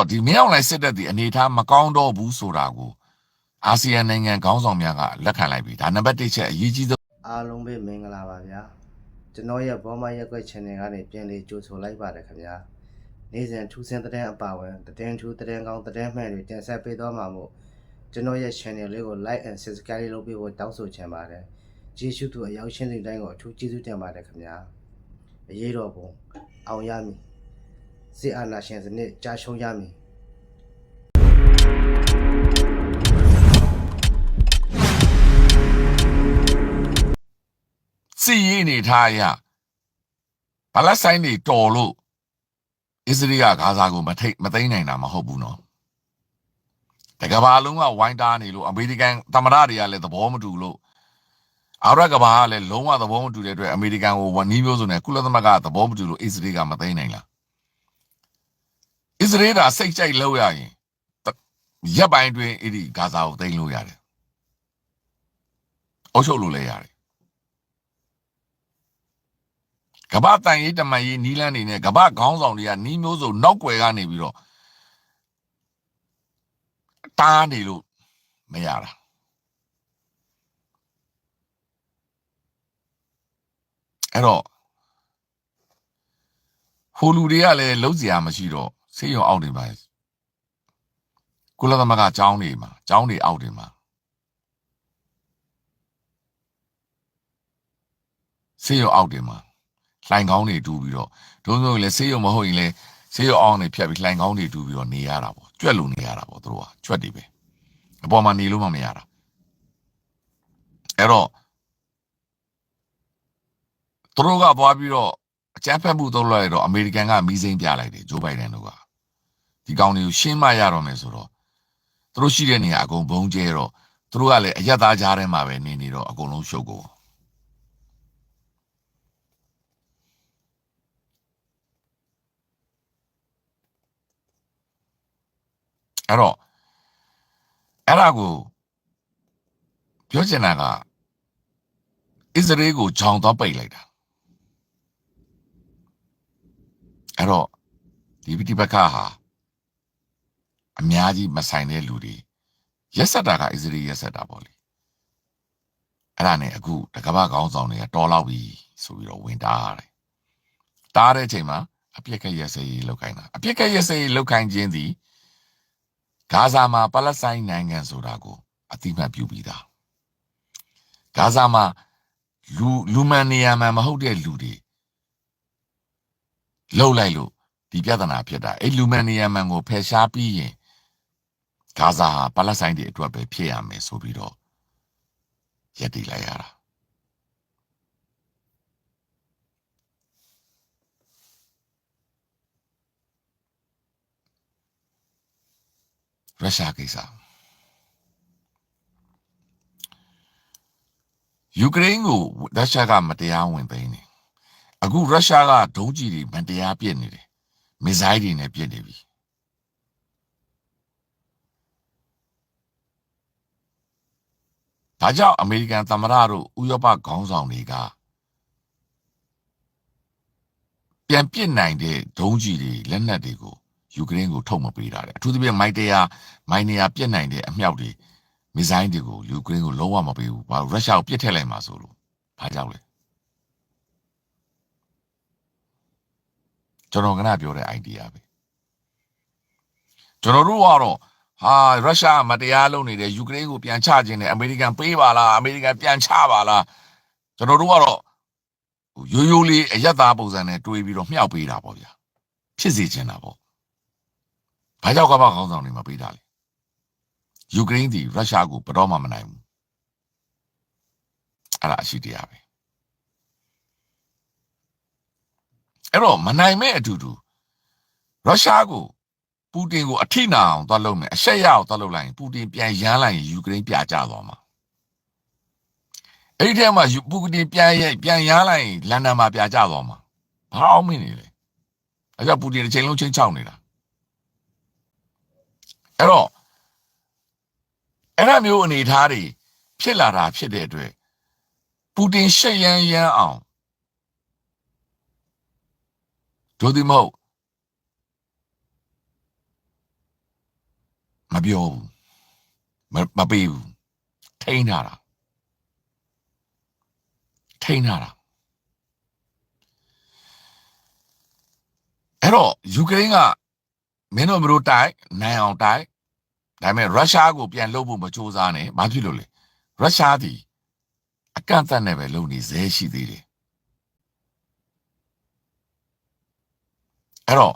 တော့ဒီမင်းအောင်လှိုင်စစ်တပ်ဒီအနေအထားမကောင်းတော့ဘူးဆိုတာကိုအာဆီယံနိုင်ငံခေါင်းဆောင်များကလက်ခံလိုက်ပြီဒါနံပါတ်1ချက်အရေးကြီးဆုံးအားလုံးပဲမင်္ဂလာပါဗျာကျွန်တော်ရဲ့ဘောမရက်ွက် channel ကနေပြန်လေးကြိုဆိုလိုက်ပါတယ်ခင်ဗျာနေ့စဉ်ထူးဆန်းတဲ့တဲ့အပါဝင်တဲ့ထူးတဲ့ကောင်းတဲ့မှန်တွေတင်ဆက်ပေးသွားမှာမို့ကျွန်တော်ရဲ့ channel လေးကို like and subscribe လုပ်ပေးဖို့တောင်းဆိုချင်ပါတယ်ကျေးဇူးတူအရောက်ရှင်းတဲ့တိုင်းကိုအထူးကျေးဇူးတင်ပါတယ်ခင်ဗျာအရေးတော်ပုံအောင်ရမည် စစ်အာဏာရှင်စနစ်ကြာရှုံးရမည်စီရေးအနေထားအရဘလက်ဆိုင်တွေတော်လို့အစ္စရေးကဂါဇာကိုမထိတ်မသိမ်းနိုင်တာမဟုတ်ဘူးနော်တကဘာလုံးကဝိုင်းတားနေလို့အမေရိကန်သမ္မတတွေကလည်းသဘောမတူလို့အာရကဘာကလည်းလုံးဝသဘောမတူတဲ့အတွက်အမေရိကန်ကိုဝန်နီးမျိုးစုံနဲ့ကုလသမဂ္ဂသဘောမတူလို့အစ္စရေးကမသိမ်းနိုင်လားအ စ္စရေးကစိတ်ကြိုက်လောက်ရရင်ရပ်ပိုင်းတွင်အဲ့ဒီဂါဇာကိုသိမ်းလို့ရတယ်အုပ်ချုပ်လို့လည်းရတယ်ကမ္ဘာတန်ရေးတမန်ရေးနီးလန်းနေနဲ့ကမ္ဘာခေါင်းဆောင်တွေကနီးမျိုးစုံနောက်ွယ်ကနေပြီးတော့တားနေလို့မရတာအဲ့တော့ဟိုလူတွေကလည်းလုံးစရာမရှိတော့ ဆေးရုံအောက်နေပါကုလသမဂ္ဂကျောင်းတွေမှာကျောင်းတွေအောက်တွေမှာဆေးရုံအောက်တွေမှာလှိုင်ကောင်းတွေတူးပြီးတော့ဒုံဆုံးလည်းဆေးရုံမဟုတ်ရင်လည်းဆေးရုံအောင်တွေဖြတ်ပြီးလှိုင်ကောင်းတွေတူးပြီးတော့နေရတာပေါ့ကြွက်လို့နေရတာပေါ့သူတို့ကကြွက်တွေပဲအပေါ်မှာနေလို့မှမရတာအဲ့တော့သူတို့ကသွားပြီးတော့အကြမ်းဖက်မှုသုံးလိုက်တော့အမေရိကန်ကမီးစိမ်းပြလိုက်တယ်ဂျိုးဘိုင်ဒန်တို့က ဒီကောင်တွေကိုရှင်းမရတော့မယ်ဆိုတော့သူတို့ရှိတဲ့နေရာအကုန်ဘုံကျဲတော့သူတို့ကလည်းအရက်သားကြားထဲမှာပဲနေနေတော့အကုန်လုံးရှုပ်ကုန်အဲ့တော့အဲ့ဒါကိုပြောချင်တာကအစ္စရေးကိုဂျောင်တော့ပိတ်လိုက်တာအဲ့တော့ဒီပဋိပက္ခဟာ အများကြီးမဆိုင်တဲ့လူတွေရက်ဆက်တာကအစ္စရေးရက်ဆက်တာပေါ့လေအဲ့ဒါနဲ့အခုတကမ္ဘာကောင်းဆောင်တွေကတော်လောက်ပြီဆိုပြီးတော့ဝင်တားရတယ်တားတဲ့အချိန်မှာအပြစ်ကက်ရက်စဲရေးလောက်ခိုင်းတာအပြစ်ကက်ရက်စဲရေးလောက်ခိုင်းခြင်းသည်ဂါဇာမှာပါလက်စတိုင်းနိုင်ငံဆိုတာကိုအတိမတ်ပြုပြီးသားဂါဇာမှာလူလူမန်နေရာမှာမဟုတ်တဲ့လူတွေလှုပ်လိုက်လို့ဒီပြဿနာဖြစ်တာအဲ့လူမန်နေရာမှာကိုဖယ်ရှားပြီးရင် ဂါဇာဟာပါလက်စတိုင်းတွေအတွက်ပဲဖြစ်ရမယ်ဆိုပြီးတော့ရက်တည်လိုက်ရတာရုရှားကိစ္စယူကရိန်းကိုရုရှားကမတရားဝင်သိမ်းနေအခုရုရှားကဒုံးကျည်တွေမတရားပစ်နေတယ်မစ်ဇိုင်းတွေနဲ့ပစ်နေပြီ ဒါကြောင့်အမေရိကန်သမ္မတတို့ဥရောပခေါင်းဆောင်တွေကပြန်ပစ်နိုင်တဲ့ဒုံးကျည်တွေလက်နက်တွေကိုယူကရိန်းကိုထုတ်မပေးတာတဲ့အထူးသဖြင့်မိုက်တရာမိုင်းနေရာပြစ်နိုင်တဲ့အမြောက်တွေမစ်ဇိုင်းတွေကိုယူကရိန်းကိုလုံးဝမပေးဘူးဘာလို့ရုရှားကိုပြစ်ထည့်လိုက်မှာဆိုလို့ဘာကြောင့်လဲကျွန်တော်ကနပြောတဲ့ idea ပဲကျွန်တော်တို့ကတော့ ဟာရုရှားကမတရားလုပ်နေတယ်ယူကရိန်းကိုပြန်ချခြင်းနဲ့အမေရိကန်ပေးပါလားအမေရိကန်ပြန်ချပါလားကျွန်တော်တို့ကတော့ဟိုရိုးရိုးလေးအယက်သားပုံစံနဲ့တွေးပြီးတော့မြှောက်ပေးတာပေါ့ဗျာဖြစ်စေချင်တာပေါ့ဘာကြောင့်ကမ္ဘာခေါင်းဆောင်တွေမပေးတာလဲယူကရိန်းဒီရုရှားကိုဘယ်တော့မှမနိုင်ဘူးအဲ့ဒါအရှိတရားပဲအဲ့တော့မနိုင်မဲ့အတူတူရုရှားကို ပူတင်ကိုအထိနာအောင်သွားလုပ်မယ်အရှက်ရအောင်သွားလုပ်လိုက်ရင်ပူတင်ပြန်ရမ်းလိုက်ရင်ယူကရိန်းပြကြသွားမှာအဲ့ဒီထဲမှာယူပူတင်ပြန်ရပြန်ရမ်းလိုက်ရင်လန်ဒန်မှာပြကြသွားမှာဘာအောင်မင်းနေလဲအဲ့ကြောင့်ပူတင်တစ်ချိန်လုံးချင်းချောက်နေတာအဲ့တော့အဲ့ဒါမျိုးအနေထားတွေဖြစ်လာတာဖြစ်တဲ့အတွက်ပူတင်ရှက်ရမ်းရမ်းအောင်ဒိုဒီမဟုတ် ပြောဘူးမမပေးဘူးထိန်းထားတာထိန်းထားတာအဲ့တော့ယူကရိန်းကမင်းတို့မတို့တိုက်နိုင်အောင်တိုက်ဒါပေမဲ့ရုရှားကိုပြန်လှုပ်ဖို့မကြိုးစားနဲ့ဘာဖြစ်လို့လဲရုရှားသည်အကန့်အသတ်နဲ့ပဲလုပ်နေသေးရှိသေးတယ်အဲ့တော့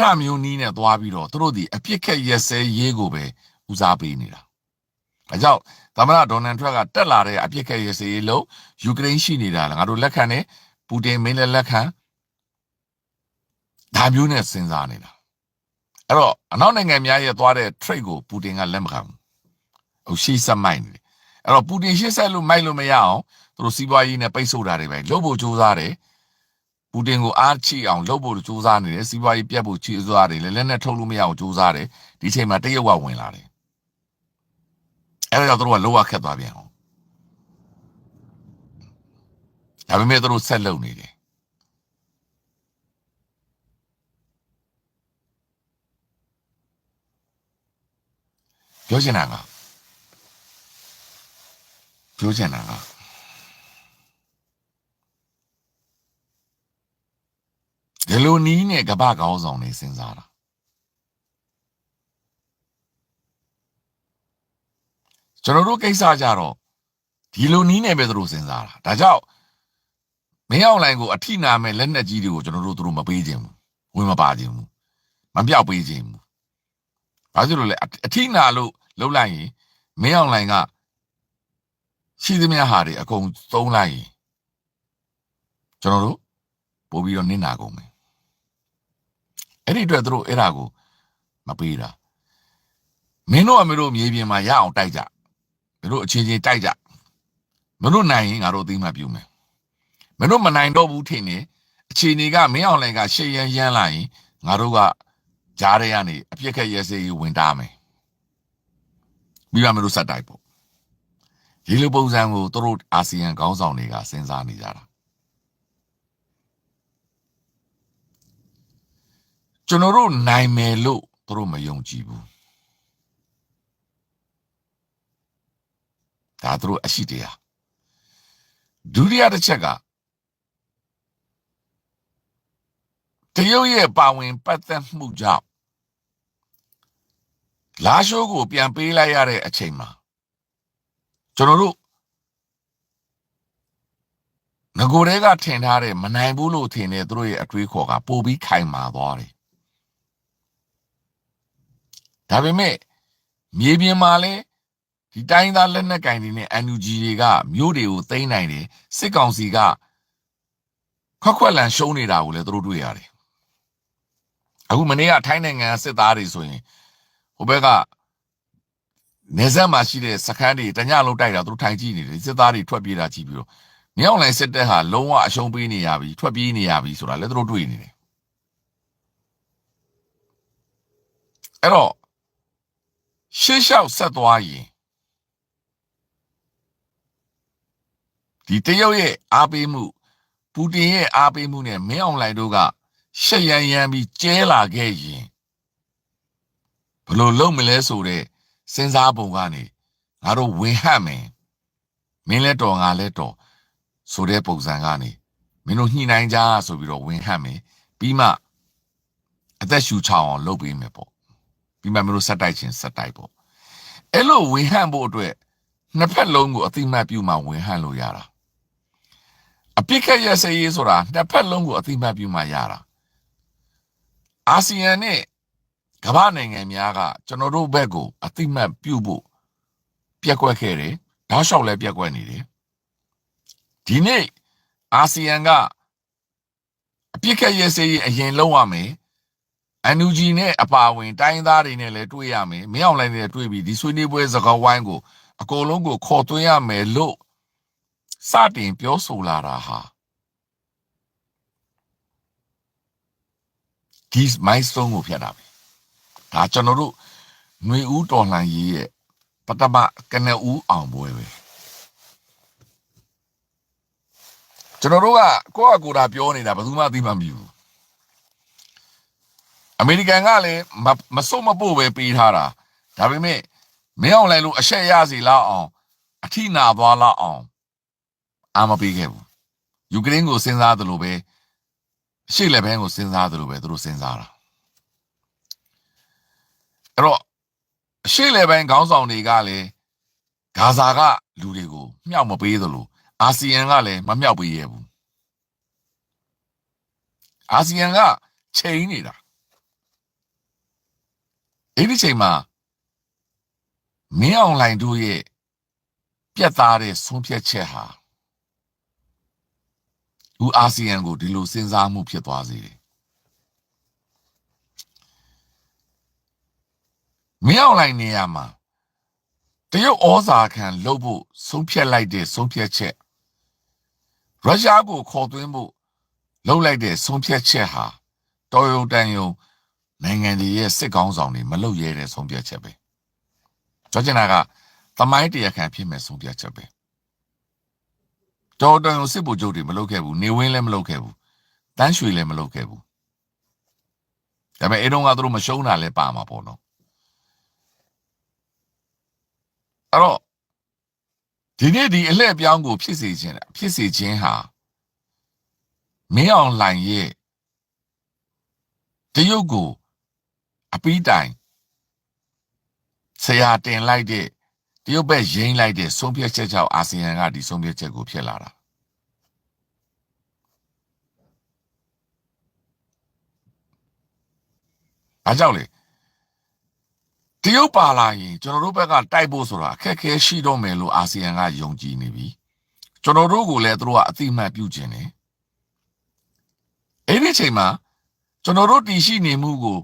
အဲ့ဒါမျိုးနီးနဲ့သွားပြီးတော့သူတို့ဒီအပြစ်ခက်ရက်စဲရေးကိုပဲဦးစားပေးနေတာဒါကြောင့်သမ္မတဒေါ်နယ်ထရက်ကတက်လာတဲ့အပြစ်ခက်ရက်စဲရေးလို့ယူကရိန်းရှိနေတာလားငါတို့လက်ခံတယ်ပူတင်မင်းလည်းလက်ခံဒါမျိုးနဲ့စဉ်းစားနေတာအဲ့တော့အနောက်နိုင်ငံများရဲ့သွားတဲ့ trade ကိုပူတင်ကလက်မခံဘူးဟိုရှေ့ဆက်မိုက်နေတယ်အဲ့တော့ပူတင်ရှေ့ဆက်လို့မိုက်လို့မရအောင်သူတို့စီးပွားရေးနဲ့ပိတ်ဆို့တာတွေပဲလုပ်ဖို့ကြိုးစားတယ် ပူတင်ကိုအားချိအောင်လုပ်ဖို့ကြိုးစားနေတယ်စီးပွားရေးပြတ်ဖို့ကြိုးစားတယ်လက်လက်နဲ့ထုတ်လို့မရအောင်ကြိုးစားတယ်ဒီချိန်မှာတရုတ်ကဝင်လာတယ်အဲ့ဒါကြောင့်သူတို့ကလောကခက်သွားပြန်အောင်ဒါပေမဲ့သူတို့ဆက်လုပ်နေတယ်ပြောချင်တာကပြောချင်တာက လိုနီးနဲ့ကပ္ပကောင်းဆောင်နေစဉ်းစားတာကျွန်တော်တို့ကိစ္စကြတော့ဒီလိုနီးနဲ့ပဲသူတို့စဉ်းစားတာဒါကြောင့်မင်းအောင်လိုင်ကိုအထိနာမဲ့လက်နက်ကြီးတွေကိုကျွန်တော်တို့သူတို့မပေးခြင်းဘူးဝင်မပါခြင်းဘူးမပြောက်ပေးခြင်းဘူးဘာဖြစ်လို့လဲအထိနာလို့လှုပ်လိုက်ရင်မင်းအောင်လိုင်ကရှိသမျှဟာတွေအကုန်သုံးလိုက်ရင်ကျွန်တော်တို့ပို့ပြီးတော့နင့်နာကုန်မယ် အဲ့ဒီအတွက်သူတို့အဲ့ဒါကိုမပေးတာမင်းတို့အမေတို့မြေပြင်မှာရအောင်တိုက်ကြမင်းတို့အချင်းချင်းတိုက်ကြမင်းတို့နိုင်ရင်ငါတို့အသိမှပြုမယ်မင်းတို့မနိုင်တော့ဘူးထင်နေအခြေအနေကမင်းအောင်လိုင်ကရှေ့ရမ်းရမ်းလာရင်ငါတို့ကကြားထဲကနေအပြစ်ခက်ရဲစေးဝင်တာမယ်ပြီးတော့မင်းတို့စက်တိုက်ပေါ့ဒီလိုပုံစံကိုသူတို့အာဆီယံခေါင်းဆောင်တွေကစဉ်းစားနေကြတာ ကျွန်တော်တို့နိုင်မယ်လို့သူတို့မယုံကြည်ဘူးဒါသူတို့အရှိတရားဒုတိယတစ်ချက်ကတရုတ်ရဲ့ပါဝင်ပတ်သက်မှုကြောင့်လာရှိုးကိုပြန်ပေးလိုက်ရတဲ့အချိန်မှာကျွန်တော်တို့ငကိုတွေကထင်ထားတဲ့မနိုင်ဘူးလို့ထင်တဲ့သူတို့ရဲ့အတွေးခေါ်ကပိုပြီးခိုင်မာသွားတယ် ဒါပေမဲ့မြေပြင်မှာလဲဒီတိုင်းသားလက်နက်ကင်တွေနဲ့ NUG တွေကမြို့တွေကိုသိမ်းနိုင်တယ်စစ်ကောင်စီကခွက်ခွက်လန်ရှုံးနေတာကိုလည်းသူတို့တွေ့ရတယ်အခုမနေ့ကထိုင်းနိုင်ငံစစ်သားတွေဆိုရင်ဟိုဘက်ကနေဆက်မှာရှိတဲ့စခန်းတွေတညလုံးတိုက်တာသူတို့ထိုင်ကြည့်နေတယ်စစ်သားတွေထွက်ပြေးတာကြည့်ပြီးတော့မြောက်လိုင်းစစ်တပ်ဟာလုံးဝအရှုံးပေးနေရပြီထွက်ပြေးနေရပြီဆိုတာလည်းသူတို့တွေ့နေတယ်အဲ့တော့ ရှေ့လျှောက်ဆက်သွားရင်ဒီတရုတ်ရဲ့အားပေးမှုပူတင်ရဲ့အားပေးမှုနဲ့မင်းအောင်လှိုင်တို့ကရှက်ရန်ရန်ပြီးကျဲလာခဲ့ရင်ဘယ်လိုလုပ်မလဲဆိုတဲ့စဉ်းစားပုံကနေငါတို့ဝင်ဟပ်မယ်မင်းလဲတော်ငါလဲတော်ဆိုတဲ့ပုံစံကနေမင်းတို့ညှိနှိုင်းကြဆိုပြီးတော့ဝင်ဟပ်မယ်ပြီးမှအသက်ရှူချအောင်လုပ်ပေးမယ်ပေါ့ ပြီးမှမင်းတို့ဆက်တိုက်ချင်းဆက်တိုက်ပေါ့အဲ့လိုဝင်ဟပ်ဖို့အတွက်နှစ်ဖက်လုံးကိုအတိမတ်ပြုမှဝင်ဟပ်လို့ရတာအပြစ်ခက်ရစရေးဆိုတာနှစ်ဖက်လုံးကိုအတိမတ်ပြုမှရတာအာဆီယံနဲ့ကမ္ဘာနိုင်ငံများကကျွန်တော်တို့ဘက်ကိုအတိမတ်ပြုဖို့ပြက်ကွက်ခဲ့တယ်။ဓာတ်လျှောက်လည်းပြက်ကွက်နေတယ်။ဒီနေ့အာဆီယံကအပြစ်ခက်ရဲစေးအရင်လုံးရမယ်။ NUG နဲ့အပါအဝင်တိုင်းသားတွေနဲ့လည်းတွေ့ရမယ်။မင်းအောင်လိုင်းနဲ့တွေ့ပြီးဒီဆွေးနွေးပွဲစကားဝိုင်းကိုအကုန်လုံးကိုခေါ်သွင်းရမယ်လို့စတင်ပြောဆိုလာတာဟာဒီ milestone ကိုဖျက်တာပဲဒါကျွန်တော်တို့ຫນွေဦးတော်လှန်ရေးရဲ့ပထမကနဦးအောင်ပွဲပဲကျွန်တော်တို့ကကိုယ့်အကူတာပြောနေတာဘယ်သူမှသိမှမမြဘူး အမေရိကန်ကလည်းမမစုံမပို့ပဲပေးထားတာဒါပေမဲ့မင်းအောင်လိုက်လို့အရှက်ရစီလောက်အောင်အထိနာသွားလောက်အောင်အာမပေးခဲ့ဘူးယူကရိန်းကိုစဉ်းစားသလိုပဲအရှေ့လက်ဘန်းကိုစဉ်းစားသလိုပဲသူတို့စဉ်းစားတာအဲ့တော့အရှေ့လက်ဘန်းခေါင်းဆောင်တွေကလည်းဂါဇာကလူတွေကိုမြောက်မပေးသလိုအာဆီယံကလည်းမမြောက်ပေးရဘူးအာဆီယံကချိန်နေတာ အဲ့ဒီချိန်မှာမင်းအောင်လှိုင်တို့ရဲ့ပြက်သားတဲ့ဆုံးဖြတ်ချက်ဟာဦးအာဆီယံကိုဒီလိုစဉ်းစားမှုဖြစ်သွားစေတယ်မင်းအောင်လှိုင်နေရာမှာတရုတ်ဩဇာခံလုပ်ဖို့ဆုံးဖြတ်လိုက်တဲ့ဆုံးဖြတ်ချက်ရုရှားကိုခေါ်သွင်းဖို့လုပ်လိုက်တဲ့ဆုံးဖြတ်ချက်ဟာတော်ရုံတန်ရုံ နိုင်ငံတွေရဲ့စစ်ကောင်းဆောင်တွေမလုပ်ရတဲ့ဆုံးဖြတ်ချက်ပဲပြောချင်တာကသမိုင်းတရားခံဖြစ်မဲ့ဆုံးဖြတ်ချက်ပဲတော်တော်ရုံစစ်ဗိုလ်ချုပ်တွေမလုပ်ခဲ့ဘူးနေဝင်းလည်းမလုပ်ခဲ့ဘူးတန်းရွှေလည်းမလုပ်ခဲ့ဘူးဒါပေမဲ့အဲတော့ကသူတို့မရှုံးတာလည်းပါမှာပေါ့နော်အဲ့တော့ဒီနေ့ဒီအလှည့်ပြောင်းကိုဖြစ်စေခြင်းဖြစ်စေခြင်းဟာမင်းအောင်လှိုင်ရဲ့တရုတ်ကို အပီးတိုင်ဆရာတင်လိုက်တဲ့တရုတ်ဘက်ရင်းလိုက်တဲ့ဆုံးဖြတ်ချက်ကြောင့်အာဆီယံကဒီဆုံးဖြတ်ချက်ကိုဖြစ်လာတာအားကြောင့်လေတရုတ်ပါလာရင်ကျွန်တော်တို့ဘက်ကတိုက်ဖို့ဆိုတာအခက်အခဲရှိတော့မယ်လို့အာဆီယံကယုံကြည်နေပြီကျွန်တော်တို့ကိုလည်းသူတို့ကအတိအမှတ်ပြုခြင်းတယ်အဲ့ဒီအချိန်မှာကျွန်တော်တို့တည်ရှိနေမှုကို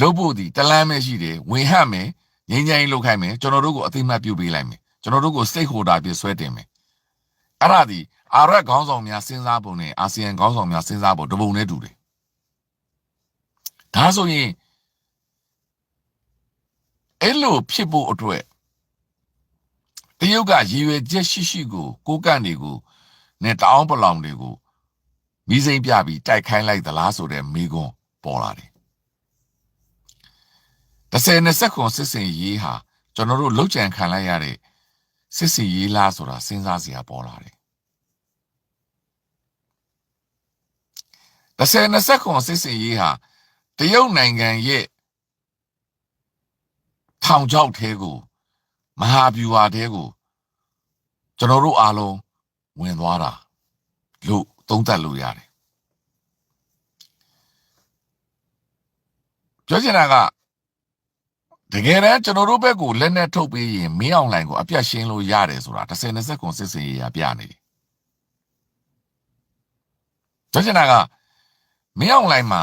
လုပ်ဖို့ဒီတလန်းပဲရှိတယ်ဝင်ဟပ်မယ်ငြိမ်းချမ်းရေးလုပ်ခိုင်းမယ်ကျွန်တော်တို့ကိုအသိမှတ်ပြုပေးလိုက်မယ်ကျွန်တော်တို့ကို stakeholder ပြဆွဲတင်မယ်အဲ့ဒါဒီအာရက်ခေါင်းဆောင်များစဉ်းစားပုံနဲ့အာဆီယံခေါင်းဆောင်များစဉ်းစားပုံတပုံနဲ့တူတယ်ဒါဆိုရင်အဲ့လိုဖြစ်ဖို့အတွက်တရုတ်ကရည်ရွယ်ချက်ရှိရှိကိုကိုကန့်တွေကိုနဲ့တအောင်ပလောင်တွေကိုမိစိမ့်ပြပြီးတိုက်ခိုင်းလိုက်သလားဆိုတဲ့မိကွန်းပေါ်လာတယ် 30 20ခွန်စစ်စင်ရေးဟာကျွန်တော်တို့လှုပ်ကြံခံလိုက်ရတဲ့စစ်စီရေးလားဆိုတာစဉ်းစားစရာပေါ်လာတယ်30 20ခွန်စစ်စင်ရေးဟာတရုတ်နိုင်ငံရဲ့ထောင်ချောက်သေးကိုမဟာဗျူဟာသေးကိုကျွန်တော်တို့အားလုံးဝင်သွားတာလို့သုံးသပ်လို့ရတယ်ပြောချင်တာက တကယ်တမ်းကျွန်တော်တို့ဘက်ကိုလက်နဲ့ထုတ်ပေးရင်မင်းအောင်လှိုင်ကိုအပြတ်ရှင်းလို့ရတယ်ဆိုတာ30 20ခွန်စစ်စင်ရေးရပြနေတယ်ပြောချင်တာကမင်းအောင်လှိုင်မှာ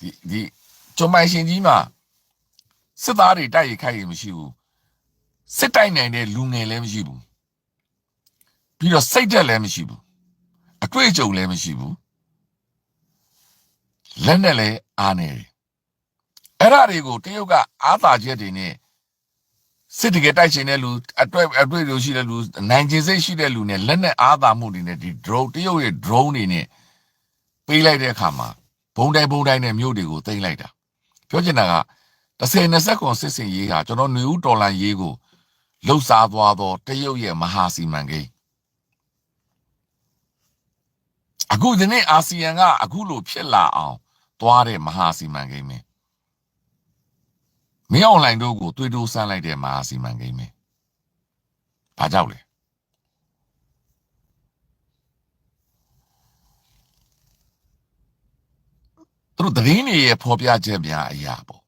ဒီဒီကျုံမိုင်ရှင်ကြီးမှာစစ်သားတွေတိုက်ရိုက်ခိုက်ရင်မရှိဘူးစစ်တိုက်နိုင်တဲ့လူငယ်လည်းမရှိဘူးပြီးတော့စိတ်သက်လည်းမရှိဘူးအတွေ့အကြုံလည်းမရှိဘူးလက်နဲ့လည်းအားနေတယ် အဲ့ဒါတွေကိုတရုတ်ကအားသာချက်တွေနဲ့စစ်တကယ်တိုက်ချင်တဲ့လူအတွေ့အတွေ့လိုရှိတဲ့လူနိုင်ကျင်စိတ်ရှိတဲ့လူနဲ့လက်နဲ့အားသာမှုတွေနဲ့ဒီ drone တရုတ်ရဲ့ drone တွေနဲ့ပေးလိုက်တဲ့အခါမှာဘုံတိုင်းဘုံတိုင်းနဲ့မြို့တွေကိုသိမ်းလိုက်တာပြောချင်တာက30 20ခွန်စစ်စင်ရေးကကျွန်တော်ຫນွေဦးဒေါ်လာရေးကိုလှုပ်ရှားသွားသောတရုတ်ရဲ့မဟာစီမံကိန်းအခုဒီနေ့အာဆီယံကအခုလိုဖြစ်လာအောင်သွားတဲ့မဟာစီမံကိန်းပဲ မင်းအွန်လိုင်းတို့ကိုတွေးတိုးဆန်းလိုက်တဲ့မဟာစီမံကိန်းပဲဘာကြောက်လဲသူတို့သတင်းတွေရဲ့ဖော်ပြချက်များအရာပေါ့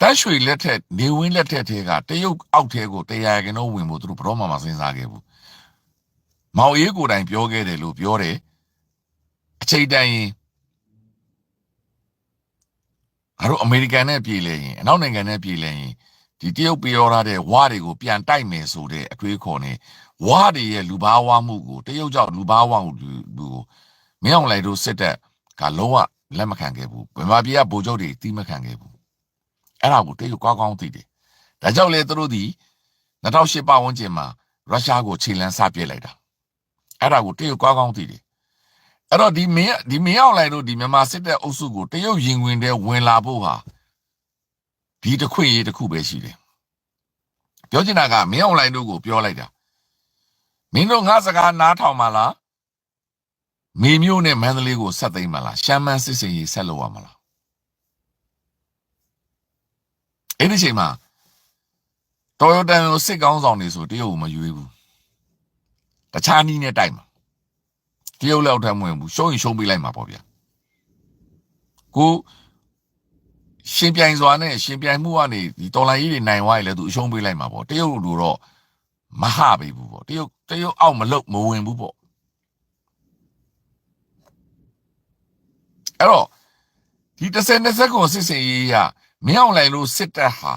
တန်းရွှေလက်ထက်နေဝင်းလက်ထက်ထဲကတရုတ်အောက်ထဲကိုတရားကင်တော့ဝင်ဖို့သူတို့ဘရောမှမစဉ်းစားခဲ့ဘူးမောင်အေးကိုယ်တိုင်ပြောခဲ့တယ်လို့ပြောတယ်အချိန်တန်ရင် ငါတို့အမေရိကန်နဲ့ပြည်လဲရင်အနောက်နိုင်ငံနဲ့ပြည်လဲရင်ဒီတရုတ်ပြောထားတဲ့ဝါတွေကိုပြန်တိုက်မယ်ဆိုတဲ့အတွေးခေါ်နေဝါတွေရဲ့လူဘာဝမှုကိုတရုတ်ကြောင့်လူဘာဝမှုကိုမင်းအောင်လိုက်တို့စစ်တပ်ကလုံးဝလက်မခံခဲ့ဘူးဗမာပြည်ကဗိုလ်ချုပ်တွေတီးမခံခဲ့ဘူးအဲ့ဒါကိုတရုတ်ကောင်းကောင်းသိတယ်ဒါကြောင့်လေသူတို့ဒီ2008ပတ်ဝန်းကျင်မှာရုရှားကိုခြေလန်းစပြစ်လိုက်တာအဲ့ဒါကိုတရုတ်ကောင်းကောင်းသိတယ် အဲ့တော့ဒီမင်းဒီမင်းအောင်လိုက်တို့ဒီမြန်မာစစ်တပ်အုပ်စုကိုတရုတ်ရင်ဝင်တဲ့ဝင်လာဖို့ဟာတဒီတစ်ခွင့်ရေးတစ်ခုပဲရှိတယ်ပြောချင်တာကမင်းအွန်လိုင်းတို့ကိုပြောလိုက်တာမင်းတို့ငါစကားနားထောင်ပါလားမေမျိုးနဲ့မန္တလေးကိုဆက်သိမ်းပါလားရှမ်းမန်းစစ်စင်ရေးဆက်လုပ်ရမလားအဲ့ဒီချိန်မှာတော်ရတန်ကိုစစ်ကောင်းဆောင်နေဆိုတရုတ်ကိုမရွေးဘူးတခြားနီးနဲ့တိုက်မှာ တရုတ်လောက်ထမ်းမဝင်ဘူးရှုံးရင်ရှုံးပေးလိုက်မှာပေါ့ဗျာကိုရှင်ပြိုင်စွာနဲ့ရှင်ပြိုင်မှုကနေဒီတော်လိုင်းကြီးတွေနိုင်သွားရင်လည်းသူအရှုံးပေးလိုက်မှာပေါ့တရုတ်တို့တော့မဟပေးဘူးပေါ့တရုတ်တရုတ်အောက်မလုတ်မဝင်ဘူးပေါ့အဲ့တော့ဒီ30 20ခုစစ်စင်ရေးရမင်းအောင်လိုင်လို့စစ်တပ်ဟာ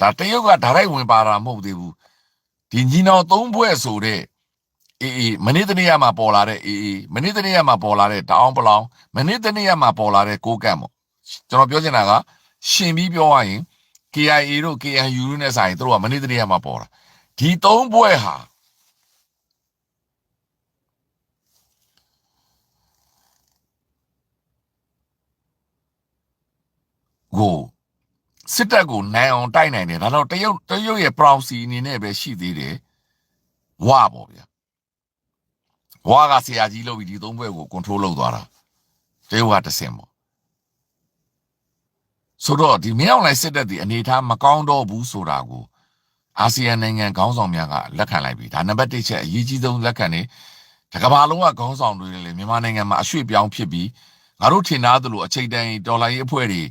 ဒါတရုတ်ကဓာတ်ရိုက်ဝင်ပါတာမဟုတ်သေးဘူးဒီညီနောင်သုံးဘွဲ့ဆိုတဲ့ အေးအေးမနေ့တနေ့ကမှပေါ်လာတဲ့အေးအေးမနေ့တနေ့ကမှပေါ်လာတဲ့တအောင်ပလောင်မနေ့တနေ့ကမှပေါ်လာတဲ့ကိုကန့်ပေါ့ကျွန်တော်ပြောချင်တာကရှင်ပြီးပြောရရင် KIA တို့ KNU တို့နဲ့ဆိုင်သူတို့ကမနေ့တနေ့ကမှပေါ်တာဒီသုံးဘွဲ့ဟာကိုစစ်တပ်ကိုနိုင်အောင်တိုက်နိုင်တယ်ဒါတော့တရုတ်တရုတ်ရဲ့ proxy အနေနဲ့ပဲရှိသေးတယ်ဝါပေါ့ဗျာ ဝါကဆရာကြီးလုပ်ပြီးဒီသုံးဘွဲ့ကို control လုပ်သွားတာတရုတ်ကတဆင်ပေါ့ဆိုတော့ဒီမင်းအောင်လိုက်စစ်တပ်ဒီအနေထားမကောင်းတော့ဘူးဆိုတာကိုအာဆီယံနိုင်ငံခေါင်းဆောင်များကလက်ခံလိုက်ပြီဒါနံပါတ်1ချက်အရေးကြီးဆုံးလက်ခံနေတကမ္ဘာလုံးကခေါင်းဆောင်တွေလည်းမြန်မာနိုင်ငံမှာအရွှေ့ပြောင်းဖြစ်ပြီးငါတို့ထင်သားသလိုအချိန်တိုင်းဒေါ်လာရေးအဖွဲ့တွေ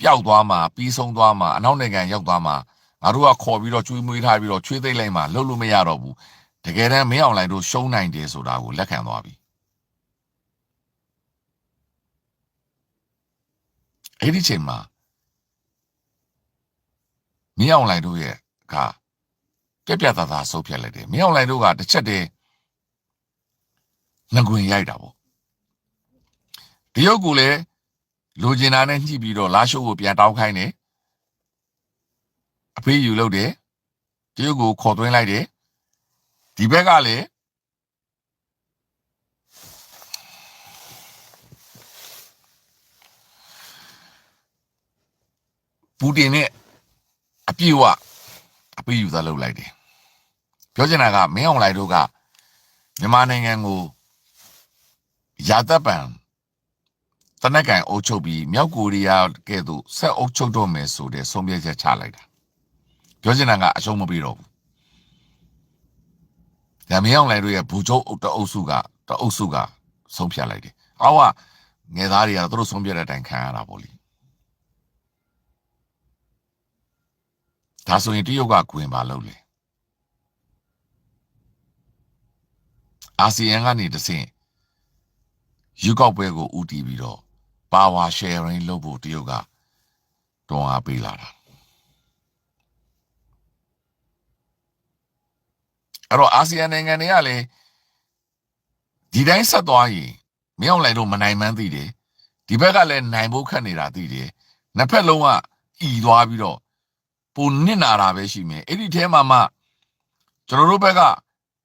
ပျောက်သွားမှာပြီးဆုံးသွားမှာအနောက်နိုင်ငံရောက်သွားမှာငါတို့ကခေါ်ပြီးတော့ကျွေးမွေးထားပြီးတော့ချွေးသိမ့်လိုက်မှာလှုပ်လို့မရတော့ဘူး တကယ်တမ်းမင်းအောင်လိုက်တို့ရှုံးနိုင်တယ်ဆိုတာကိုလက်ခံသွားပြီအဲ့ဒီချိန်မှာမင်းအောင်လိုက်တို့ရဲ့ကပြက်ပြက်သားသားဆုပ်ဖြတ်လိုက်တယ်မင်းအောင်လိုက်တို့ကတစ်ချက်တည်းငကွင်ရိုက်တာပေါ့တရုတ်ကလည်းလိုချင်တာနဲ့ညှိပြီးတော့လာရှိုးကိုပြန်တောင်းခိုင်းတယ်အဖေးယူလုပ်တယ်တရုတ်ကိုခေါ်သွင်းလိုက်တယ် ဒီဘက်ကလည်းပူတင်နဲ့အပြည့်ဝအပေးယူသားလုပ်လိုက်တယ်ပြောချင်တာကမင်းအောင်လိုက်တို့ကမြန်မာနိုင်ငံကိုရာတပ်ပံတနက်ကန်အုပ်ချုပ်ပြီးမြောက်ကိုရီးယားကဲ့သို့ဆက်အုပ်ချုပ်တော့မယ်ဆိုတဲ့ဆုံးဖြတ်ချက်ချလိုက်တာပြောချင်တာကအရှုံးမပေးတော့ဘူး ဒါမင်းအောင်လိုက်တို့ရဲ့ဘူချုပ်တအုပ်စုကတအုပ်စုကဆုံးဖြတ်လိုက်တယ်အောက်ကငယ်သားတွေကသူတို့ဆုံးဖြတ်တဲ့အတိုင်းခံရတာပေါ့လေဒါဆိုရင်တရုတ်ကကွင်ပါလို့လေအာဆီယံကနေတဆင့်ယူကောက်ပွဲကိုဦးတည်ပြီးတော့ power sharing လုပ်ဖို့တရုတ်ကတွန်းအားပေးလာတာ အဲ့တော့အာဆီယံနိုင်ငံတွေကလည်းဒီတိုင်းဆက်သွားရင်မင်းအောင်လိုက်တို့မနိုင်မှန်းသိတယ်ဒီဘက်ကလည်းနိုင်ဖို့ခက်နေတာသိတယ်နှစ်ဖက်လုံးကဤသွားပြီးတော့ပုံနစ်နာတာပဲရှိမယ်အဲ့ဒီထဲမှာမှကျွန်တော်တို့ဘက်က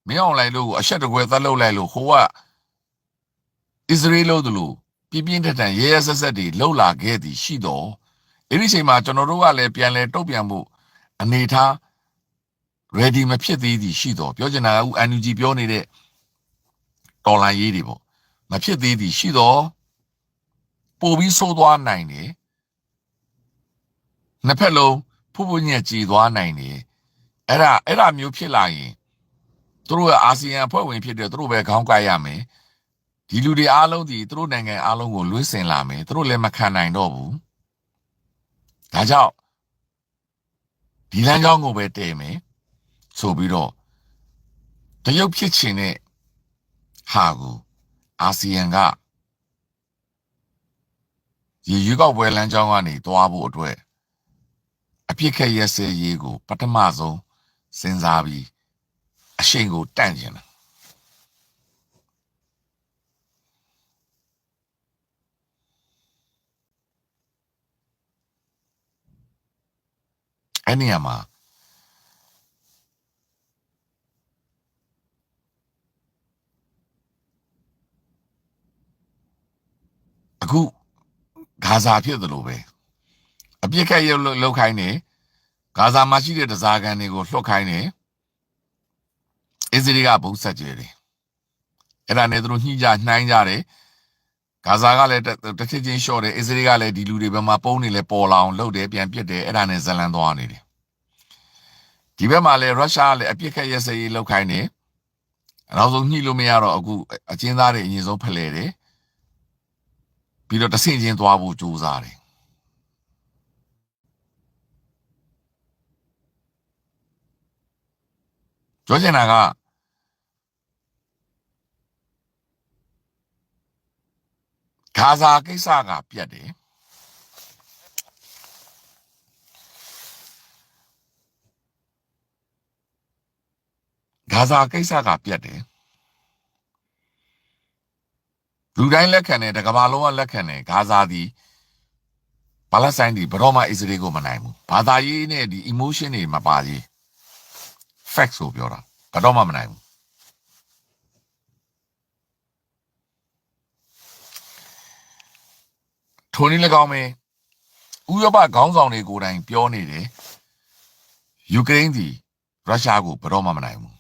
မင်းအောင်လိုက်လို့ကိုအဆက်တကွဲသတ်လုပ်လိုက်လို့ဟိုကအစ္စရေးလို့တလို့ပြင်းပြင်းထန်ထန်ရဲရဲဆက်ဆက်တွေလှုပ်လာခဲ့သည်ရှိတော့အဲ့ဒီချိန်မှာကျွန်တော်တို့ကလည်းပြန်လဲတုတ်ပြန်ဖို့အနေထား ready မဖြစ်သေးသည်ရှိတော့ပြောချင်တာကအခု NUG ပြောနေတဲ့တော်လိုင်းရေးတွေပေါ့မဖြစ်သေးသည်ရှိတော့ပို့ပြီးဆိုးသွားနိုင်တယ်နှစ်ဖက်လုံးဖူးဖူးညက်ကြည်သွားနိုင်တယ်အဲ့ဒါအဲ့ဒါမျိုးဖြစ်လာရင်သူတို့ကအာဆီယံအဖွဲ့ဝင်ဖြစ်တယ်သူတို့ပဲခေါင်းကိုက်ရမယ်ဒီလူတွေအားလုံးဒီသူတို့နိုင်ငံအားလုံးကိုလွှဲဆင်လာမယ်သူတို့လည်းမခံနိုင်တော့ဘူးဒါကြောင့်ဒီလမ်းကြောင်းကိုပဲတည်မယ် ဆိုပြီးတော့တရုတ်ဖြစ်ချင်တဲ့ဟာကိုအာဆီယံကရေရွေးကောက်ပွဲလမ်းကြောင်းကနေတွားဖို့အတွက်အပြစ်ခက်ရက်စဲရေးကို ပထမဆုံးစဉ်းစားပြီးအရှိန်ကိုတန့်ကျင်တာအဲ့ဒီနေရာမှာအခု ဂါဇာဖြစ်သလိုပဲအပြစ်ခတ်ရုပ်လောက်ခိုင်းနေဂါဇာမှာရှိတဲ့တစားကန်တွေကိုလွှတ်ခိုင်းနေအစ္စရေးကဘုံဆက်ကြတယ်အဲ့ဒါနဲ့သူတို့ညှိကြနှိုင်းကြတယ်ဂါဇာကလည်းတစ်ထစ်ချင်းရှော့တယ်အစ္စရေးကလည်းဒီလူတွေဘက်မှာပုံနေလဲပေါ်လာအောင်လုပ်တယ်ပြန်ပစ်တယ်အဲ့ဒါနဲ့ဇလန်သွားနေတယ်ဒီဘက်မှာလည်းရုရှားကလည်းအပြစ်ခတ်ရစရေးလောက်ခိုင်းနေနောက်ဆုံးညှိလို့မရတော့အခုအချင်းသားတွေအရင်ဆုံးဖလှယ်တယ် ပြီးတော့တဆင့်ချင်းသွားဖို့ကြိုးစားတယ်ပြောချင်တာကဂါဇာကိစ္စကပြတ်တယ်ဂါဇာကိစ္စကပြတ်တယ် လူတိုင်းလက်ခံတယ်တကမ္ဘာလုံးကလက်ခံတယ်ဂါဇာဒီပါလက်စတိုင်းဒီဘယ်တော့မှအစ္စရေးကိုမနိုင်ဘူးဘာသာရေးနဲ့ဒီ emotion တွေမပါကြီး fact ဆိုပြောတာဘယ်တော့မှမနိုင်ဘူးထိုနည်း၎င်းပဲဥရောပခေါင်းဆောင်တွေကိုယ်တိုင်ပြောနေတယ်ယူကရိန်းဒီရုရှားကိုဘယ်တော့မှမနိုင်ဘူး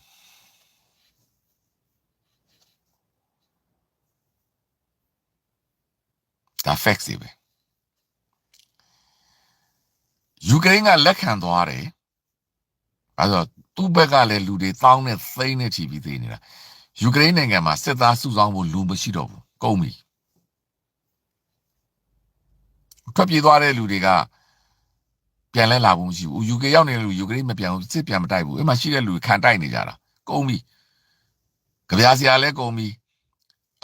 ဒါ fact တွေပဲယူကရိန်းကလက်ခံသွားတယ်အဲဆိုသူ့ဘက်ကလည်းလူတွေတောင်းနဲ့သိန်းနဲ့ချီပြီးသေးနေတာယူကရိန်းနိုင်ငံမှာစစ်သားစုဆောင်းဖို့လူမရှိတော့ဘူးကုန်ပြီထွက်ပြေးသွားတဲ့လူတွေကပြန်လဲလာဖို့မရှိဘူးယူကေရောက်နေတဲ့လူယူကရိန်းမပြန်ဘူးစစ်ပြန်မတိုက်ဘူးအဲ့မှာရှိတဲ့လူခံတိုက်နေကြတာကုန်ပြီကြပြားစရာလဲကုန်ပြီ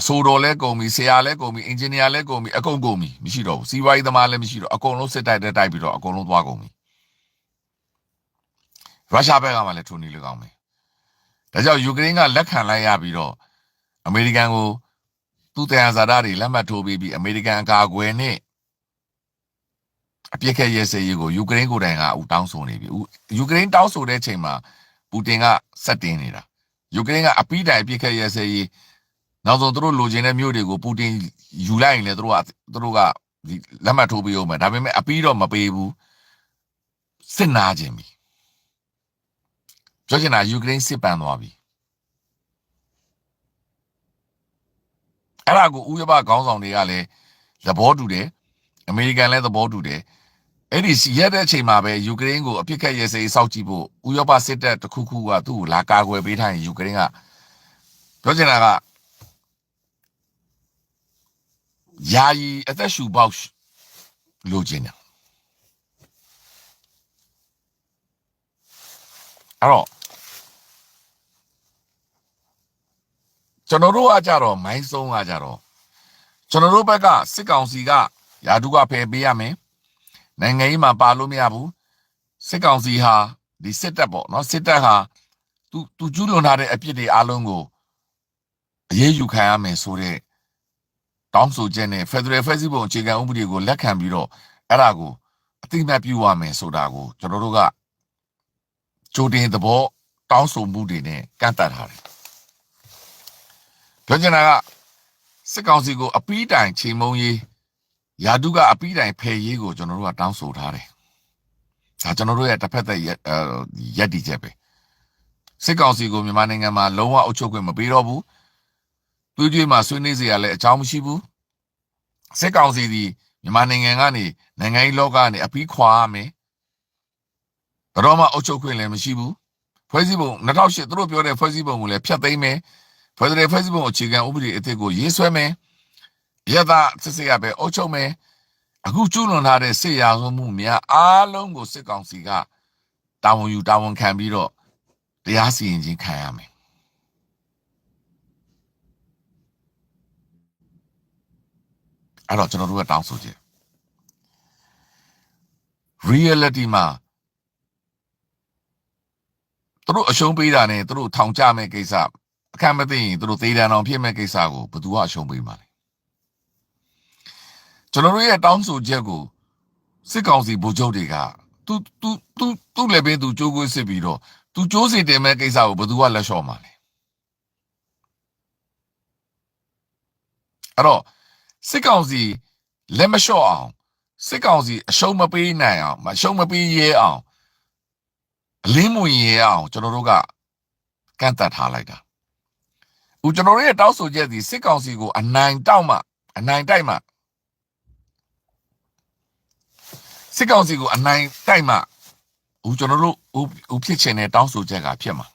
အဆိုတော်လဲကုန်ပြီဆရာလဲကုန်ပြီအင်ဂျင်နီယာလဲကုန်ပြီအကုန်ကုန်ပြီမရှိတော့ဘူးစီးပွားရေးသမားလည်းမရှိတော့အကုန်လုံးစစ်တိုက်တဲ့တိုက်ပြီးတော့အကုန်လုံးသွားကုန်ပြီရုရှားဘက်ကမှလည်းထိုနည်း၎င်းပဲဒါကြောင့်ယူကရိန်းကလက်ခံလိုက်ရပြီးတော့အမေရိကန်ကိုသူ့တရားဇာတာတွေလက်မှတ်ထိုးပြီးပြီးအမေရိကန်အကာအကွယ်နဲ့အပြစ်ခက်ရဲစေးရေးကိုယူကရိန်းကိုယ်တိုင်ကဦးတောင်းဆိုနေပြီယူကရိန်းတောင်းဆိုတဲ့ချိန်မှာပူတင်ကစက်တင်နေတာယူကရိန်းကအပိတိုင်အပြစ်ခက်ရဲစေးရေး နောက်ဆုံးသူတို့လိုချင်တဲ့မြို့တွေကိုပူတင်ယူလိုက်ရင်လည်းသူတို့ကသူတို့ကဒီလက်မှတ်ထိုးပြီးအောင်မယ်ဒါပေမဲ့အပြီးတော့မပေးဘူးစစ်နာခြင်းပြီပြောချင်တာယူကရိန်းစစ်ပန်သွားပြီအဲ့ဒါကိုဥရောပခေါင်းဆောင်တွေကလည်းသဘောတူတယ်အမေရိကန်လည်းသဘောတူတယ်အဲ့ဒီရက်တဲ့အချိန်မှာပဲယူကရိန်းကိုအပြစ်ခတ်ရဲစေးစောက်ကြည့်ဖို့ဥရောပစစ်တပ်တစ်ခုခုကသူ့ကိုလာကာကွယ်ပေးထားရင်ယူကရိန်းကပြောချင်တာက ယာယီအသက်ရှူပေါက်လိုချင်တယ်အဲ့တော့ကျွန်တော်တို့ကကြတော့မိုင်းဆုံးကကြတော့ကျွန်တော်တို့ဘက်ကစစ်ကောင်စီကယာဒုကဖယ်ပေးရမယ်နိုင်ငံရေးမှာပါလို့မရဘူးစစ်ကောင်စီဟာဒီစစ်တပ်ပေါ့နော်စစ်တပ်ဟာသူသူကျူးလွန်ထားတဲ့အပြစ်တွေအလုံးကိုအရေးယူခံရမယ်ဆိုတဲ့ တောင်းဆိုချက်နဲ့ Federal Festival အခြေခံဥပဒေကိုလက်ခံပြီးတော့အဲ့ဒါကိုအသိမှတ်ပြုရမယ်ဆိုတာကိုကျွန်တော်တို့ကကြိုတင်သဘောတောင်းဆိုမှုတွေနဲ့ကန့်တတ်ထားတယ်ပြောချင်တာကစစ်ကောင်စီကိုအပီးတိုင်ချိန်မုံရေးယာဒုကအပီးတိုင်ဖယ်ရေးကိုကျွန်တော်တို့ကတောင်းဆိုထားတယ်ဒါကျွန်တော်တို့ရဲ့တစ်ဖက်သက်ရက်တည်ချက်ပဲစစ်ကောင်စီကိုမြန်မာနိုင်ငံမှာလုံးဝအုပ်ချုပ်ခွင့်မပေးတော့ဘူး သူကြီးမှာဆွေးနွေးစရာလည်းအကြောင်းမရှိဘူးစစ်ကောင်စီဒီမြန်မာနိုင်ငံကနေနိုင်ငံရေးလောကကနေအပြီးခွာရမယ်ဘယ်တော့မှအုပ်ချုပ်ခွင့်လည်းမရှိဘူးဖွဲ့စည်းပုံ2008သူတို့ပြောတဲ့ဖွဲ့စည်းပုံကိုလည်းဖျက်သိမ်းမယ်ဖွဲ့စည်းဖွဲ့စည်းပုံအခြေခံဥပဒေအသစ်ကိုရေးဆွဲမယ်ရသစစ်စစ်ရပဲအုပ်ချုပ်မယ်အခုကျူးလွန်ထားတဲ့စစ်ရာဇဝမှုများအားလုံးကိုစစ်ကောင်စီကတာဝန်ယူတာဝန်ခံပြီးတော့တရားစီရင်ခြင်းခံရမယ် အဲ့တော့ကျွန်တော်တို့ကတောင်းဆိုချက် reality မှာသူတို့အရှုံးပေးတာနဲ့သူတို့ထောင်ကြမဲ့ကိစ္စအခက်မသိရင်သူတို့သေးတံအောင်ဖြစ်မဲ့ကိစ္စကိုဘယ်သူကအရှုံးပေးမှာလဲကျွန်တော်တို့ရဲ့တောင်းဆိုချက်ကိုစစ်ကောင်စီဗိုလ်ချုပ်တွေက သူသူသူသူ့လည်းပဲသူကြိုးကွေးစစ်ပြီးတော့သူကြိုးစီတင်မဲ့ကိစ္စကိုဘယ်သူကလက်လျှော့မှာလဲအဲ့တော့ စစ်ကောင်စီလက်မလျှော့အောင်စစ်ကောင်စီအရှုံးမပေးနိုင်အောင်မရှုံးမပေးရဲအောင်အလင်းမဝင်ရဲအောင်ကျွန်တော်တို့ကကန့်တတ်ထားလိုက်တာဦးကျွန်တော်တို့ရဲ့တောက်ဆိုချက်ဒီစစ်ကောင်စီကိုအနိုင်တောက်မှအနိုင်တိုက်မှစစ်ကောင်စီကိုအနိုင်တိုက်မှဦးကျွန်တော်တို့ဦးဦးဖြစ်ချင်တဲ့တောင်းဆိုချက်ကဖြစ်မှာ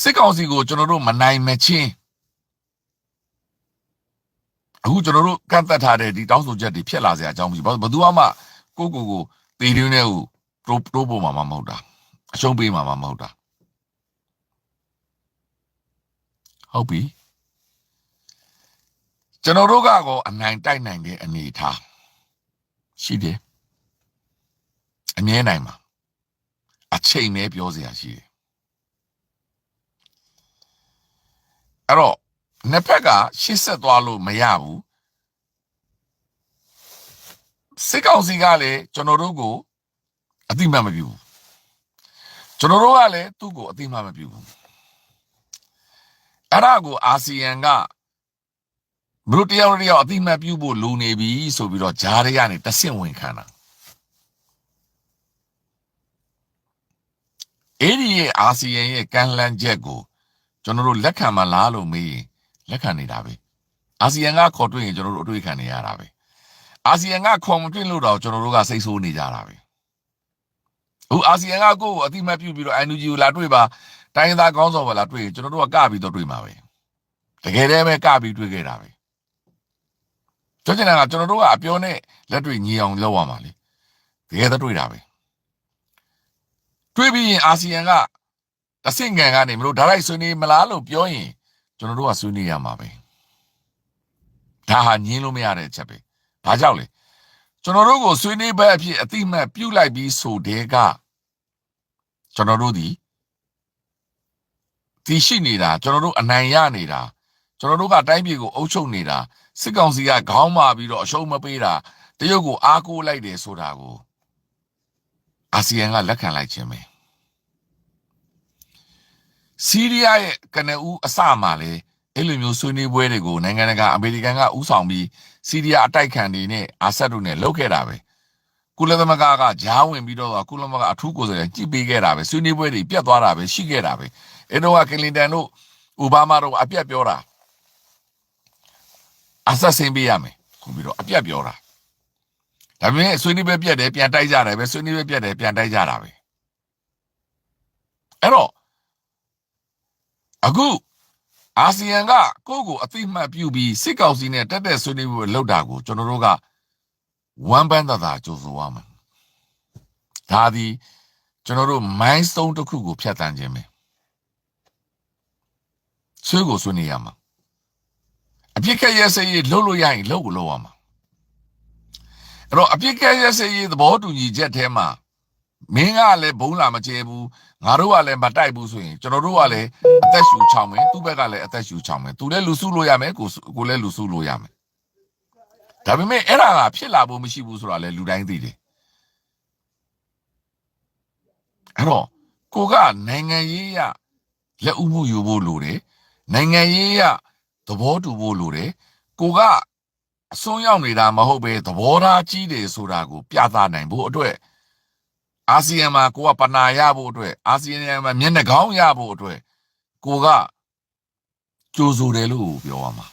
စစ်ကောင်စီကိုကျွန်တော်တို့မနိုင်မချင်း အခုကျွန်တော်တို့ကန့်သက်ထားတဲ့ဒီတောင်းဆိုချက်တွေဖြစ်လာစရာအကြောင်းမရှိဘူးဘာလို့ဘယ်သူမှကိုယ့်ကိုယ်ကိုတေးရင်းနဲ့ကိုပရိုပရိုပေါ်မှာမဟုတ်တာအရှုံးပေးမှာမဟုတ်တာဟုတ်ပြီကျွန်တော်တို့ကကောအနိုင်တိုက်နိုင်တဲ့အနေအထားရှိတယ်အမြဲနိုင်မှာအချိန်နဲ့ပြောစရာရှိတယ်အဲ့တော့ နှစ်ဖက်ကရှစ်ဆက်သွားလို့မရဘူးစစ်ကောင်စီကလည်းကျွန်တော်တို့ကိုအတိမတ်မပြုဘူးကျွန်တော်တို့ကလည်းသူ့ကိုအတိမတ်မပြုဘူးအဲ့ဒါကိုအာဆီယံကဘလို့တရားရရောက်အတိမတ်ပြုဖို့လိုနေပြီဆိုပြီးတော့ဂျားတွေကနေတဆင့်ဝင်ခံတာအဲ့ဒီရဲ့အာဆီယံရဲ့ကမ်းလှမ်းချက်ကိုကျွန်တော်တို့လက်ခံမလားလို့မေးရင် လက်ခံနေတာပဲအာဆီယံကခေါ်တွေ့ရင်ကျွန်တော်တို့အတွေ့ခံနေရတာပဲအာဆီယံကခေါ်မတွေ့လို့တော့ကျွန်တော်တို့ကစိတ်ဆိုးနေကြတာပဲဟိုအာဆီယံကကိုယ့်ကိုအတိမတ်ပြုပြီးတော့ NUG ကိုလာတွေ့ပါတိုင်းရင်းသားကောင်းဆောင်ပါလာတွေ့ရင်ကျွန်တော်တို့ကကပြီးတော့တွေ့မှာပဲတကယ်တည်းပဲကပြီးတွေ့ခဲ့တာပဲကျွန်တော်ကကျွန်တော်တို့ကအပြောနဲ့လက်တွေ့ညီအောင်လုပ်ရမှာလေတကယ်တော့တွေ့တာပဲတွေ့ပြီးရင်အာဆီယံကတဆင့်ငံကနေမလို့ဒါလိုက်ဆွေးနွေးမလားလို့ပြောရင် ကျွန်တော်တို့ကဆွေးနွေးရမှာပဲဒါဟာညင်းလို့မရတဲ့အချက်ပဲဘာကြောင့်လဲကျွန်တော်တို့ကိုဆွေးနွေးဘက်အဖြစ်အတိမတ်ပြုတ်လိုက်ပြီးဆိုတဲ့ကကျွန်တော်တို့ဒီတည်ရှိနေတာကျွန်တော်တို့အနိုင်ရနေတာကျွန်တော်တို့ကတိုင်းပြည်ကိုအုပ်ချုပ်နေတာစစ်ကောင်စီကခေါင်းမာပြီးတော့အရှုံးမပေးတာတရုတ်ကိုအားကိုးလိုက်တယ်ဆိုတာကိုအာဆီယံကလက်ခံလိုက်ခြင်းပဲ စီးရီးယားရဲ့ကနဦးအစမှလည်းအဲ့လိုမျိုးဆွေးနွေးပွဲတွေကိုနိုင်ငံတကာအမေရိကန်ကဥဆောင်ပြီးစီးရီးယားအတိုက်ခံတွေနဲ့အာဆတ်တို့နဲ့လုပ်ခဲ့တာပဲကုလသမဂ္ဂကဂျားဝင်ပြီးတော့ကုလသမဂ္ဂအထူးကိုယ်စားလှယ်ကြည့်ပေးခဲ့တာပဲဆွေးနွေးပွဲတွေပြတ်သွားတာပဲရှိခဲ့တာပဲအဲ့တော့ကကလင်တန်တို့အိုဘားမားတို့အပြတ်ပြောတာအာဆတ်ဆင်းပေးရမယ်ခုပြီးတော့အပြတ်ပြောတာဒါပေမဲ့ဆွေးနွေးပွဲပြတ်တယ်ပြန်တိုက်ကြတယ်ပဲဆွေးနွေးပွဲပြတ်တယ်ပြန်တိုက်ကြတာပဲအဲ့တော့ အခုအာဆီယံကကိုယ့်ကိုအသိမှတ်ပြုပြီးစစ်ကောင်စီနဲ့တက်တက်ဆွေးနွေးဖို့လုပ်တာကိုကျွန်တော်တို့ကဝမ်ပန်းတသာကြိုးဆိုရမယ်ဒါဒီကျွန်တော်တို့ milestone တစ်ခုကိုဖြတ်တန်းခြင်းပဲဆွေးကိုဆွေးနွေးရမှာအပြစ်ခက်ရစရေးလှုပ်လို့ရရင်လှုပ်ကိုလှုပ်ရမှာအဲ့တော့အပြစ်ခက်ရစရေးသဘောတူညီချက်ထဲမှာမင်းကလည်းဘုံလာမကျဲဘူး ငါတို့ကလည်းမတိုက်ဘူးဆိုရင်ကျွန်တော်တို့ကလည်းအသက်ရှူချောင်းမယ်သူ့ဘက်ကလည်းအသက်ရှူချောင်းမယ်သူလည်းလူစုလို့ရမယ်ကိုကိုလည်းလူစုလို့ရမယ်ဒါပေမဲ့အဲ့ဒါကဖြစ်လာဖို့မရှိဘူးဆိုတာလည်းလူတိုင်းသိတယ်အဲ့တော့ကိုကနိုင်ငံရေးရလက်ဥမှုယူဖို့လိုတယ်နိုင်ငံရေးရသဘောတူဖို့လိုတယ်ကိုကအစွန်းရောက်နေတာမဟုတ်ပဲသဘောထားကြီးတယ်ဆိုတာကို ပြသနိုင်ဖို့အတွက် အာဆီယံမှာကိုကပနာရဖို့အတွက်အာဆီယံမှာမျက်နှာကောင်းရဖို့အတွက်ကိုကကြိုးဆိုတယ်လို့ပြောရမှာ